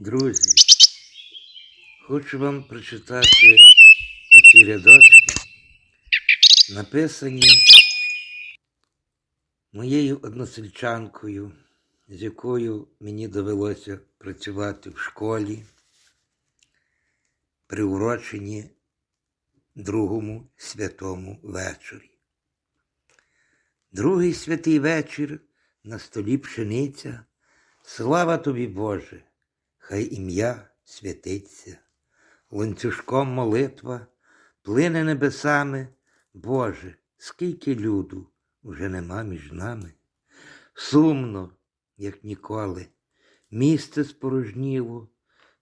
Друзі, хочу вам прочитати оці рядочки, написані моєю односельчанкою, з якою мені довелося працювати в школі, приурочені другому святому вечорі. Другий святий вечір на столі пшениця. Слава тобі, Боже, хай ім'я святиться, ланцюжком молитва плине небесами, Боже, скільки люду вже нема між нами. Сумно, як ніколи, місце спорожніло,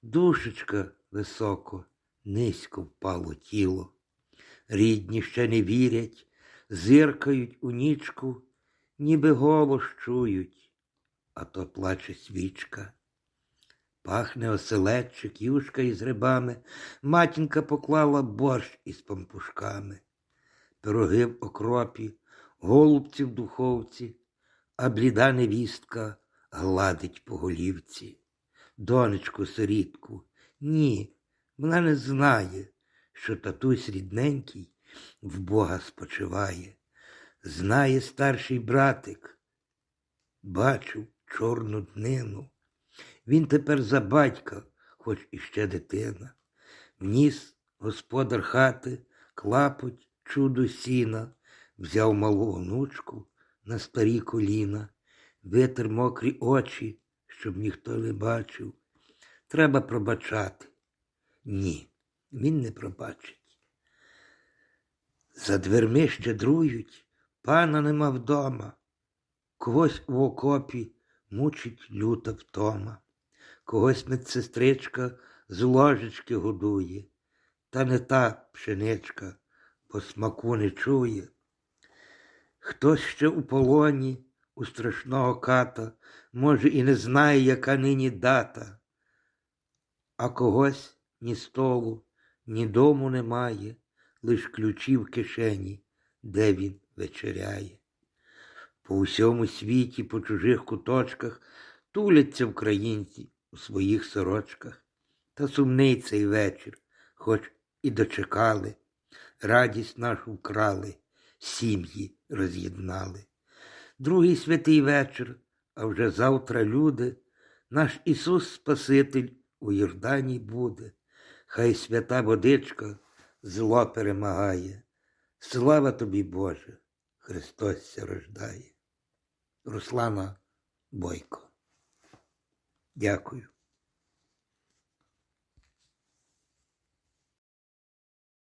душечка високо, низько впало тіло. Рідні ще не вірять, зиркають у нічку, ніби голос чують, а то плаче свічка. Пахне оселедчик, юшка із грибами, матінка поклала борщ із пампушками, пироги в окропі, голубці в духовці, а бліда невістка гладить по голівці. Донечку сирітку, ні, вона не знає, що татусь рідненький в Бога спочиває. Знає старший братик, бачу чорну днину. Він тепер за батька, хоч іще дитина. Вніс господар хати, клапоть, чудо сіна, взяв малу онучку на старі коліна, витер мокрі очі, щоб ніхто не бачив. Треба пробачати. Ні, він не пробачить. За дверми щедрують, пана нема вдома, когось в окопі мучить люта втома, когось медсестричка з ложечки годує, та не та пшеничка, бо смаку не чує. Хтось ще у полоні у страшного ката, може, і не знає, яка нині дата, а когось ні столу, ні дому немає, лиш ключі в кишені, де він вечеряє. По усьому світі, по чужих куточках туляться українці у своїх сорочках. Та сумний цей вечір, хоч і дочекали, радість нашу вкрали, сім'ї роз'єднали. Другий святий вечір, а вже завтра люди, наш Ісус Спаситель у Йордані буде, хай свята водичка зло перемагає. Слава тобі, Боже, Христос рождає. Руслана Бойко. Дякую.